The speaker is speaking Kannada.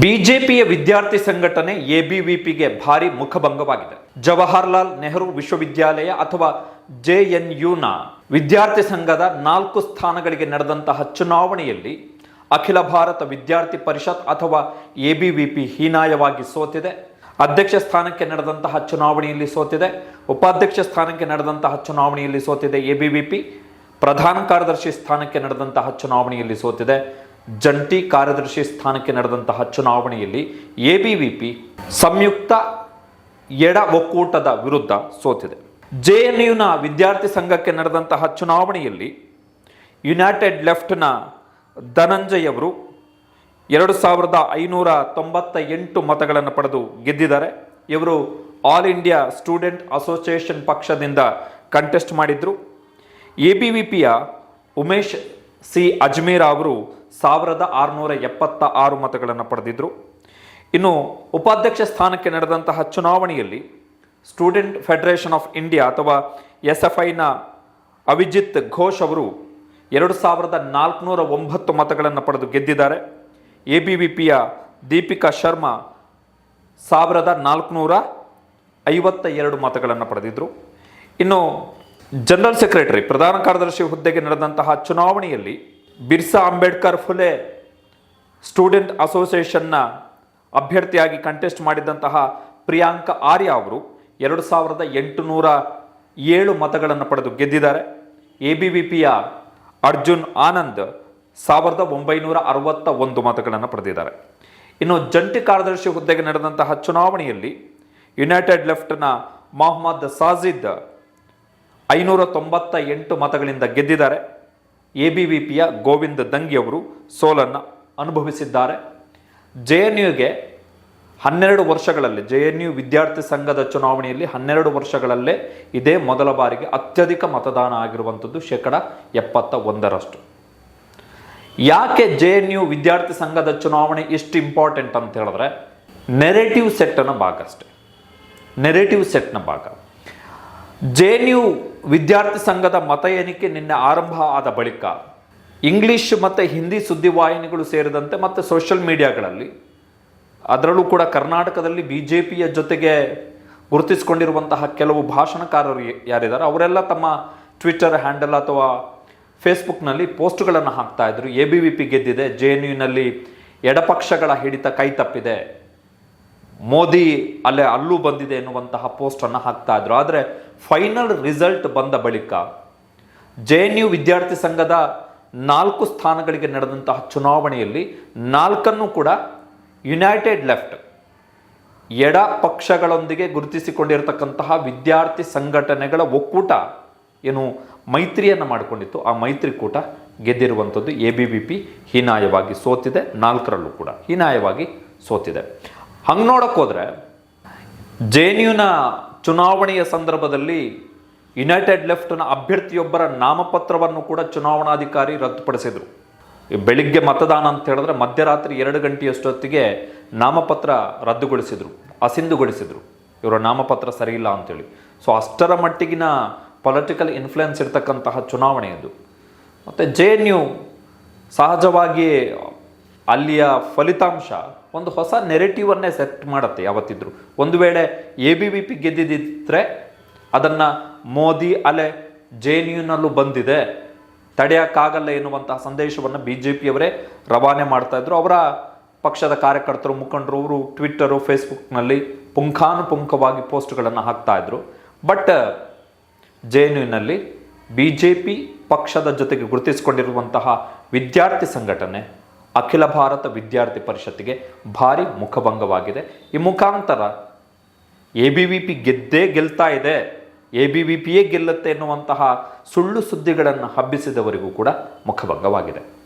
ಬಿಜೆಪಿಯ ವಿದ್ಯಾರ್ಥಿ ಸಂಘಟನೆ ಎಬಿವಿಪಿಗೆ ಭಾರಿ ಮುಖಭಂಗವಾಗಿದೆ. ಜವಾಹರ್ಲಾಲ್ ನೆಹರು ವಿಶ್ವವಿದ್ಯಾಲಯ ಅಥವಾ ಜೆಎನ್ಯುನ ವಿದ್ಯಾರ್ಥಿ ಸಂಘದ ನಾಲ್ಕು ಸ್ಥಾನಗಳಿಗೆ ನಡೆದಂತಹ ಚುನಾವಣೆಯಲ್ಲಿ ಅಖಿಲ ಭಾರತ ವಿದ್ಯಾರ್ಥಿ ಪರಿಷತ್ ಅಥವಾ ಎಬಿವಿಪಿ ಹೀನಾಯವಾಗಿ ಸೋತಿದೆ. ಅಧ್ಯಕ್ಷ ಸ್ಥಾನಕ್ಕೆ ನಡೆದಂತಹ ಚುನಾವಣೆಯಲ್ಲಿ ಸೋತಿದೆ. ಉಪಾಧ್ಯಕ್ಷ ಸ್ಥಾನಕ್ಕೆ ನಡೆದಂತಹ ಚುನಾವಣೆಯಲ್ಲಿ ಸೋತಿದೆ ಎಬಿವಿಪಿ. ಪ್ರಧಾನ ಕಾರ್ಯದರ್ಶಿ ಸ್ಥಾನಕ್ಕೆ ನಡೆದಂತಹ ಚುನಾವಣೆಯಲ್ಲಿ ಸೋತಿದೆ. ಜಂಟಿ ಕಾರ್ಯದರ್ಶಿ ಸ್ಥಾನಕ್ಕೆ ನಡೆದಂತಹ ಚುನಾವಣೆಯಲ್ಲಿ ಎಬಿವಿಪಿ ಸಂಯುಕ್ತ ಎಡ ಒಕ್ಕೂಟದ ವಿರುದ್ಧ ಸೋತಿದೆ. ಜೆ ಎನ್ ಯುನ ವಿದ್ಯಾರ್ಥಿ ಸಂಘಕ್ಕೆ ನಡೆದಂತಹ ಚುನಾವಣೆಯಲ್ಲಿ ಯುನೈಟೆಡ್ ಲೆಫ್ಟ್ನ ಧನಂಜಯ್ ಅವರು ಎರಡು ಸಾವಿರದ ಐನೂರ ತೊಂಬತ್ತ ಎಂಟು ಮತಗಳನ್ನು ಪಡೆದು ಗೆದ್ದಿದ್ದಾರೆ. ಇವರು ಆಲ್ ಇಂಡಿಯಾ ಸ್ಟೂಡೆಂಟ್ ಅಸೋಸಿಯೇಷನ್ ಪಕ್ಷದಿಂದ ಕಂಟೆಸ್ಟ್ ಮಾಡಿದ್ರು. ಎ ಉಮೇಶ್ ಸಿ ಅಜ್ಮೀರ್ ಅವರು ಸಾವಿರದ ಆರುನೂರ ಎಪ್ಪತ್ತ ಆರು ಮತಗಳನ್ನು ಪಡೆದಿದ್ದರು ಇನ್ನು ಉಪಾಧ್ಯಕ್ಷ ಸ್ಥಾನಕ್ಕೆ ನಡೆದಂತಹ ಚುನಾವಣೆಯಲ್ಲಿ ಸ್ಟೂಡೆಂಟ್ ಫೆಡರೇಷನ್ ಆಫ್ ಇಂಡಿಯಾ ಅಥವಾ ಎಸ್ ಎಫ್ ಐನ ಅವಿಜಿತ್ ಘೋಷ್ ಅವರು ಎರಡು ಸಾವಿರದ ನಾಲ್ಕುನೂರ ಒಂಬತ್ತು ಮತಗಳನ್ನು ಪಡೆದು ಗೆದ್ದಿದ್ದಾರೆ. ಎ ಬಿ ವಿ ಪಿಯ ದೀಪಿಕಾ ಶರ್ಮಾ ಸಾವಿರದ ನಾಲ್ಕುನೂರ ಐವತ್ತ ಎರಡು ಮತಗಳನ್ನು ಪಡೆದಿದ್ದರು ಇನ್ನು ಜನರಲ್ ಸೆಕ್ರೆಟರಿ, ಪ್ರಧಾನ ಕಾರ್ಯದರ್ಶಿ ಹುದ್ದೆಗೆ ನಡೆದಂತಹ ಚುನಾವಣೆಯಲ್ಲಿ ಬಿರ್ಸಾ ಅಂಬೇಡ್ಕರ್ ಫುಲೆ ಸ್ಟೂಡೆಂಟ್ ಅಸೋಸಿಯೇಷನ್ನ ಅಭ್ಯರ್ಥಿಯಾಗಿ ಕಂಟೆಸ್ಟ್ ಮಾಡಿದಂತಹ ಪ್ರಿಯಾಂಕ ಆರ್ಯ ಅವರು ಎರಡು ಸಾವಿರದ ಎಂಟುನೂರ ಏಳು ಮತಗಳನ್ನು ಪಡೆದು ಗೆದ್ದಿದ್ದಾರೆ. ಎ ಬಿ ವಿ ಪಿಯ ಅರ್ಜುನ್ ಆನಂದ್ ಸಾವಿರದ ಒಂಬೈನೂರ ಅರವತ್ತ ಒಂದು ಮತಗಳನ್ನು ಪಡೆದಿದ್ದಾರೆ. ಇನ್ನು ಜಂಟಿ ಕಾರ್ಯದರ್ಶಿ ಹುದ್ದೆಗೆ ನಡೆದಂತಹ ಚುನಾವಣೆಯಲ್ಲಿ ಯುನೈಟೆಡ್ ಲೆಫ್ಟ್ನ ಮೊಹಮ್ಮದ್ ಸಾಜಿದ್ ಐನೂರ ತೊಂಬತ್ತ ಎಂಟು ಮತಗಳಿಂದ ಗೆದ್ದಿದ್ದಾರೆ. ಎ ಬಿ ವಿ ಪಿಯ ಗೋವಿಂದ ದಂಗಿ ಅವರು ಸೋಲನ್ನು ಅನುಭವಿಸಿದ್ದಾರೆ. ಜೆ ಎನ್ ಯುಗೆ ಹನ್ನೆರಡು ವರ್ಷಗಳಲ್ಲಿ, ಜೆ ಎನ್ ಯು ವಿದ್ಯಾರ್ಥಿ ಸಂಘದ ಚುನಾವಣೆಯಲ್ಲಿ ಹನ್ನೆರಡು ವರ್ಷಗಳಲ್ಲೇ ಇದೇ ಮೊದಲ ಬಾರಿಗೆ ಅತ್ಯಧಿಕ ಮತದಾನ ಆಗಿರುವಂಥದ್ದು ಶೇಕಡ ಎಪ್ಪತ್ತ ಒಂದರಷ್ಟು ಯಾಕೆ ಜೆ ಎನ್ ಯು ವಿದ್ಯಾರ್ಥಿ ಸಂಘದ ಚುನಾವಣೆ ಇಷ್ಟು ಇಂಪಾರ್ಟೆಂಟ್ ಅಂತ ಹೇಳಿದ್ರೆ, ನೆರೆಟಿವ್ ಸೆಟ್ನ ಭಾಗ ಅಷ್ಟೆ. ನೆರೆಟಿವ್ ಸೆಟ್ನ ಭಾಗ. ಜೆ ಎನ್ ಯು ವಿದ್ಯಾರ್ಥಿ ಸಂಘದ ಮತ ಎಣಿಕೆ ನಿನ್ನೆ ಆರಂಭ ಆದ ಬಳಿಕ ಇಂಗ್ಲಿಷ್ ಮತ್ತು ಹಿಂದಿ ಸುದ್ದಿವಾಹಿನಿಗಳು ಸೇರಿದಂತೆ ಮತ್ತು ಸೋಷಿಯಲ್ ಮೀಡಿಯಾಗಳಲ್ಲಿ, ಅದರಲ್ಲೂ ಕೂಡ ಕರ್ನಾಟಕದಲ್ಲಿ ಬಿ ಜೆ ಪಿಯ ಜೊತೆಗೆ ಗುರುತಿಸಿಕೊಂಡಿರುವಂತಹ ಕೆಲವು ಭಾಷಣಕಾರರು ಯಾರಿದ್ದಾರೆ, ಅವರೆಲ್ಲ ತಮ್ಮ ಟ್ವಿಟ್ಟರ್ ಹ್ಯಾಂಡಲ್ ಅಥವಾ ಫೇಸ್ಬುಕ್ನಲ್ಲಿ ಪೋಸ್ಟ್ಗಳನ್ನು ಹಾಕ್ತಾ ಇದ್ರು. ಎ ಬಿ ವಿ ಪಿ ಗೆದ್ದಿದೆ, ಜೆ ಎನ್ ಯುನಲ್ಲಿ ಎಡಪಕ್ಷಗಳ ಹಿಡಿತ ಕೈ ತಪ್ಪಿದೆ. ಮೋದಿ ಅಲ್ಲೇ ಅಲ್ಲೂ ಬಂದಿದೆ ಎನ್ನುವಂತಹ ಪೋಸ್ಟನ್ನು ಹಾಕ್ತಾ ಇದ್ರು. ಆದರೆ ಫೈನಲ್ ರಿಸಲ್ಟ್ ಬಂದ ಬಳಿಕ ಜೆ ಎನ್ ಯು ವಿದ್ಯಾರ್ಥಿ ಸಂಘದ ನಾಲ್ಕು ಸ್ಥಾನಗಳಿಗೆ ನಡೆದಂತಹ ಚುನಾವಣೆಯಲ್ಲಿ ನಾಲ್ಕನ್ನು ಕೂಡ ಯುನೈಟೆಡ್ ಲೆಫ್ಟ್ ಎಡ ಪಕ್ಷಗಳೊಂದಿಗೆ ಗುರುತಿಸಿಕೊಂಡಿರತಕ್ಕಂತಹ ವಿದ್ಯಾರ್ಥಿ ಸಂಘಟನೆಗಳ ಒಕ್ಕೂಟ ಏನು ಮೈತ್ರಿಯನ್ನು ಮಾಡಿಕೊಂಡಿತ್ತು. ಆ ಮೈತ್ರಿಕೂಟ ಗೆದ್ದಿರುವಂಥದ್ದು ಎ ಬಿ ಬಿ ಪಿ ಹೀನಾಯವಾಗಿ ಸೋತಿದೆ. ನಾಲ್ಕರಲ್ಲೂ ಕೂಡ ಹೀನಾಯವಾಗಿ ಸೋತಿದೆ. ಹಂಗೆ ನೋಡಕ್ಕೆ ಹೋದರೆ ಜೆ ಎನ್ ಯುನ ಚುನಾವಣೆಯ ಸಂದರ್ಭದಲ್ಲಿ ಯುನೈಟೆಡ್ ಲೆಫ್ಟ್ನ ಅಭ್ಯರ್ಥಿಯೊಬ್ಬರ ನಾಮಪತ್ರವನ್ನು ಕೂಡ ಚುನಾವಣಾಧಿಕಾರಿ ರದ್ದುಪಡಿಸಿದರು. ಬೆಳಿಗ್ಗೆ ಮತದಾನ ಅಂತ ಹೇಳಿದ್ರೆ ಮಧ್ಯರಾತ್ರಿ ಎರಡು ಗಂಟೆಯಷ್ಟೊತ್ತಿಗೆ ನಾಮಪತ್ರ ರದ್ದುಗೊಳಿಸಿದರು, ಅಸಿಂಧುಗೊಳಿಸಿದರು. ಇವರ ನಾಮಪತ್ರ ಸರಿಯಿಲ್ಲ ಅಂತೇಳಿ. ಸೊ ಅಷ್ಟರ ಮಟ್ಟಿಗಿನ ಪೊಲಿಟಿಕಲ್ ಇನ್ಫ್ಲುಯೆನ್ಸ್ ಇರತಕ್ಕಂತಹ ಚುನಾವಣೆ ಇದು ಮತ್ತು ಜೆ ಎನ್ ಯು ಸಹಜವಾಗಿ ಅಲ್ಲಿಯ ಫಲಿತಾಂಶ ಒಂದು ಹೊಸ ನೆರೆಟಿವನ್ನೇ ಸೆಟ್ ಮಾಡುತ್ತೆ ಯಾವತ್ತಿದ್ರು. ಒಂದು ವೇಳೆ ಎ ಬಿ ವಿ ಪಿ ಗೆದ್ದಿದ್ದರೆ ಅದನ್ನು ಮೋದಿ ಅಲೆ ಜೆ ಎನ್ ಯುನಲ್ಲೂ ಬಂದಿದೆ, ತಡೆಯೋಕ್ಕಾಗಲ್ಲ ಎನ್ನುವಂತಹ ಸಂದೇಶವನ್ನು ಬಿ ಜೆ ಪಿಯವರೇ ರವಾನೆ ಮಾಡ್ತಾಯಿದ್ರು ಅವರ ಪಕ್ಷದ ಕಾರ್ಯಕರ್ತರು, ಮುಖಂಡರು, ಅವರು ಟ್ವಿಟ್ಟರು ಫೇಸ್ಬುಕ್ನಲ್ಲಿ ಪುಂಖಾನುಪುಂಖವಾಗಿ ಪೋಸ್ಟ್ಗಳನ್ನು ಹಾಕ್ತಾ ಇದ್ರು. ಬಟ್, ಜೆ ಎನ್ ಯುನಲ್ಲಿ ಬಿ ಜೆ ಪಿ ಪಕ್ಷದ ಜೊತೆಗೆ ಗುರುತಿಸಿಕೊಂಡಿರುವಂತಹ ವಿದ್ಯಾರ್ಥಿ ಸಂಘಟನೆ ಅಖಿಲ ಭಾರತ ವಿದ್ಯಾರ್ಥಿ ಪರಿಷತ್ತಿಗೆ ಭಾರಿ ಮುಖಭಂಗವಾಗಿದೆ. ಈ ಮುಖಾಂತರ ಎ ಬಿ ವಿ ಪಿ ಗೆದ್ದೇ ಗೆಲ್ತಾ ಇದೆ. ಎ ಬಿ ವಿ ಪಿಯೇ ಗೆಲ್ಲುತ್ತೆ ಎನ್ನುವಂತಹ ಸುಳ್ಳು ಸುದ್ದಿಗಳನ್ನು ಹಬ್ಬಿಸಿದವರಿಗೂ ಕೂಡ ಮುಖಭಂಗವಾಗಿದೆ.